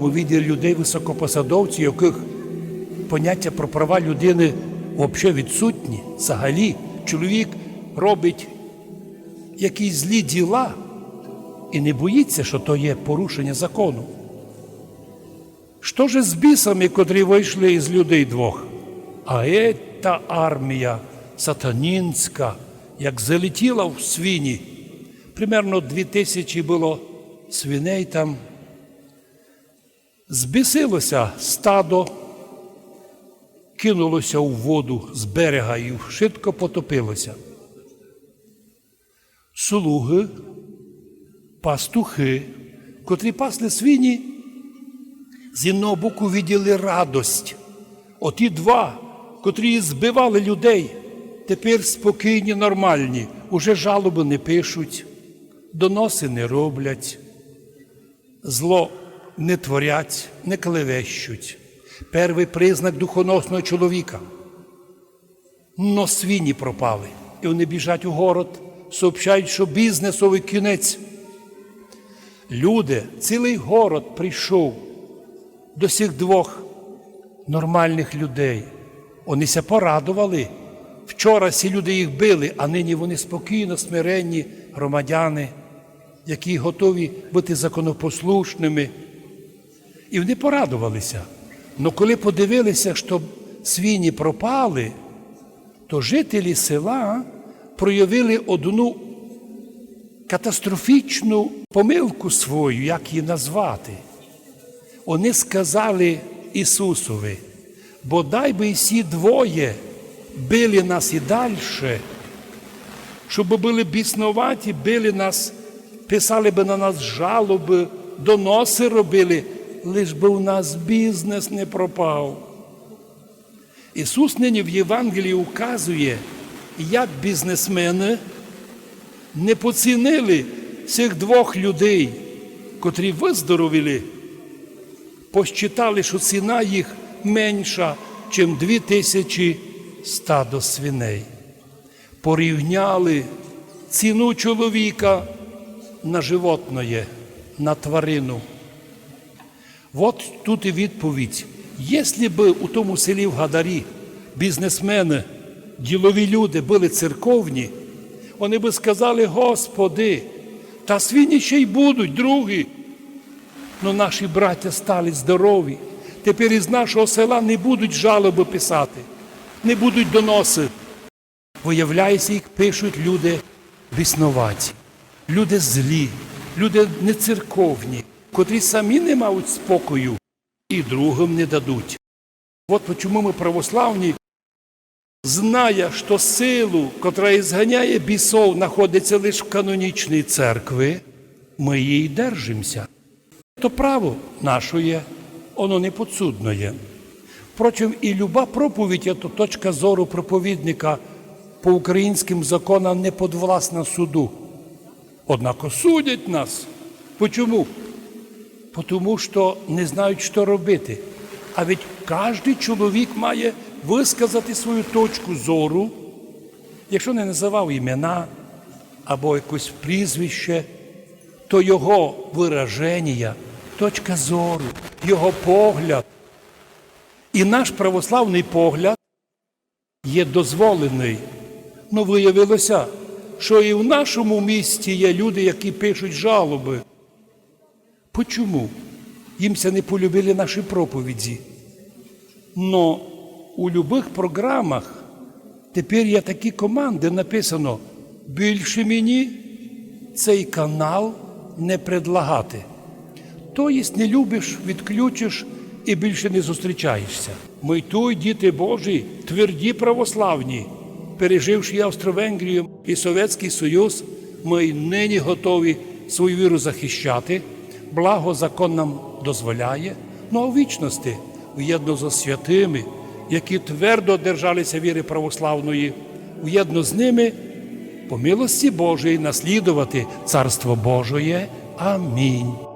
у віді людей високопосадовців, яких поняття про права людини взагалі відсутні. Взагалі, чоловік робить якісь злі діла і не боїться, що то є порушення закону. Що ж з бісами, котрі вийшли із людей двох? А ета армія сатанінська, як залетіла в свині, примерно дві тисячі було свиней там. Збісилося стадо, кинулося у воду з берега і швидко потопилося. Слуги, пастухи, котрі пасли свині, з одного боку відділи радость. Оті два, котрі збивали людей, тепер спокійні, нормальні, уже жалоби не пишуть, доноси не роблять, зло не творять, не клевещуть. Перший признак духоносного чоловіка. Но свині пропали, і вони біжать у город, сообщають, що бізнесовий кінець. Люди, цілий город прийшов до цих двох нормальних людей. Вонися порадували. Вчора ці люди їх били, а нині вони спокійно, смиренні громадяни, які готові бути законопослушними. І вони порадувалися. Але коли подивилися, що свині пропали, то жителі села проявили одну катастрофічну помилку свою, як її назвати. Вони сказали Ісусові, бодай би всі двоє били нас і далі, щоб були біснуваті, били нас, писали би на нас жалоби, доноси робили, лиш би у нас бізнес не пропав. Ісус нині в Євангелії указує, як бізнесмени не поцінили цих двох людей, котрі виздоровіли, посчитали, що ціна їх менша, ніж дві тисячі стадо свиней. Порівняли ціну чоловіка на животноє, на тварину. От тут і відповідь. Якщо б у тому селі в Гадарі бізнесмени, ділові люди були церковні, вони би сказали, Господи, та свині ще й будуть, другі. Ну наші браття стали здорові. Тепер із нашого села не будуть жалоби писати, не будуть доноси. Виявляється, їх пишуть люди біснуваті, люди злі, люди нецерковні, котрі самі не мають спокою і другим не дадуть. От чому ми православні, зная, що силу, котра ізганяє бісов, знаходиться лише в канонічній церкві, ми її держимося. То право нашоє, воно не подсудне. Впрочем, і люба проповідь, то точка зору проповідника по українським законам не подвласна суду. Однако судять нас. Почому? Тому що не знають, що робити. А ведь кожен чоловік має висказати свою точку зору, якщо не називав імена або якесь прізвище, то його вираження, точка зору, його погляд. І наш православний погляд є дозволений. Ну, виявилося, що і в нашому місті є люди, які пишуть жалоби. Почому? Їмся не полюбили наші проповіді. Но у любих програмах тепер є такі команди, написано більше мені цей канал не предлагати. Тобто не любиш, відключиш і більше не зустрічаєшся. Ми той, діти Божі, тверді православні, переживши і Австро-Венгрію і Совєтський Союз, ми нині готові свою віру захищати. Благо закон нам дозволяє, ну а в вічності, уєдно зі святими, які твердо держалися віри православної, уєдно з ними по милості Божої наслідувати Царство Божоє. Амінь.